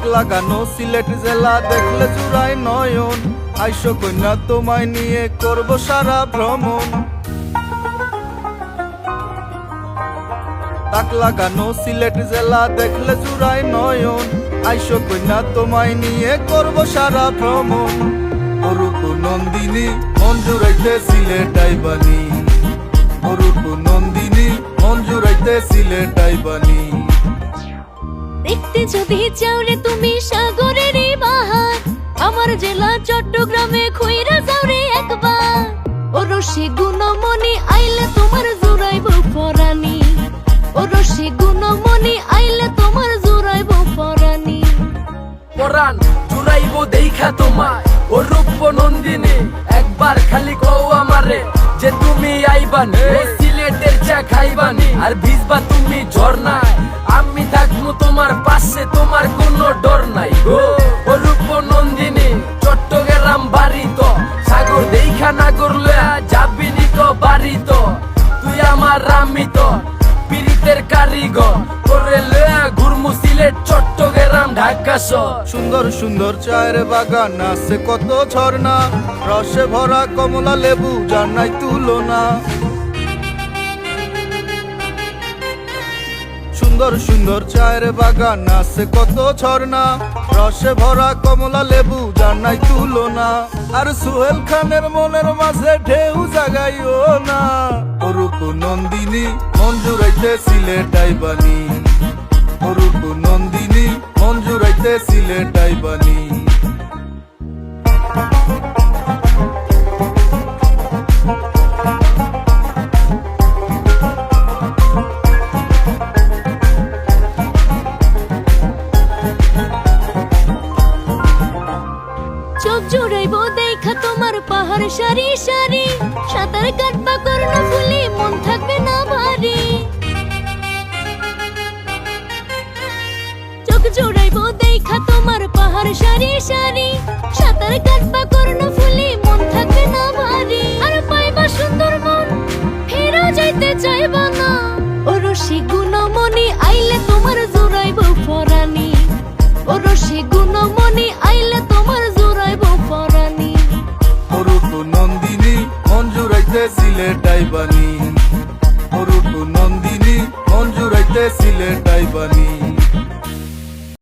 লাগানো সিলেট জেলা দেখলে জুড়াই নয়ন। আইসো কন্যা তোমায় নিয়ে করব সারা ভ্রমণ। তাক লাগানো সিলেট জেলা দেখলে জুড়াই নয়ন। আইসো কন্যা তোমায় নিয়ে করব সারা ভ্রমণ। অরূপ নন্দিনী মঞ্জুরাইতে সিলেট আইবানি অরূপ নন্দিনী মঞ্জুরাইতে সিলেট আইবানি দেখতে যদি চাও রে তুমি সাগরের এই বাহার আমার জেলা চট্টগ্রামে খুইরা যাও রে একবার। ও রসে গুণমণি আইলে তোমার জোড়াইব পরানি ও রসে গুণমণি আইলে তোমার জোড়াইব পরানি পরাণ, জুড়াইব দেখা তোমায়। ও রূপ নন্দিনী, একবার খালি কও আমারে যে তুমি আইবানি। সিলেটের চা খাইবানি, আর ভিজবা তুমি ঝর্ণায়। আমি থাকব তোমার পাশে, তোমার কোনো ডর নাই গো। ও রূপ নন্দিনী, চট্টগ্রাম বাড়ি তো সাগর দেখা না করলে যাবি নি তো বাড়ি তো তুই আমার রামি তো পীড়িতের কারিগর। করে লয়া ঘুরমু সিলেট, চট্টগ্রাম, ঢাকা সুন্দর সুন্দর চায়ের বাগান আছে কত ঝর্ণা। রসে ভরা কমলা লেবু যার নাই তুলনা। সুন্দর সুন্দর চায়ের বাগান আছে কত ঝর্ণা। রসে ভরা কমলা লেবু, যার নাই তুলনা। আর সুহেল খানের মনের মাঝে ঢেউ জাগাইও না। অরূপ নন্দিনী মঞ্জুরাইতে সিলেট বানি অরূপ নন্দিনী মঞ্জুরাইতে সিলেট আইবানি চোখ পাহাড় সারি সারি, সাঁতার কাটবা করোনা ফুলি মন থাকবে না ভারী। চোখ জোড়াইব, দেখা তোমার পাহাড় সারি সারি আইবানি অরূপ নন্দিনী মঞ্জুরাইতে সিলেট আইবানি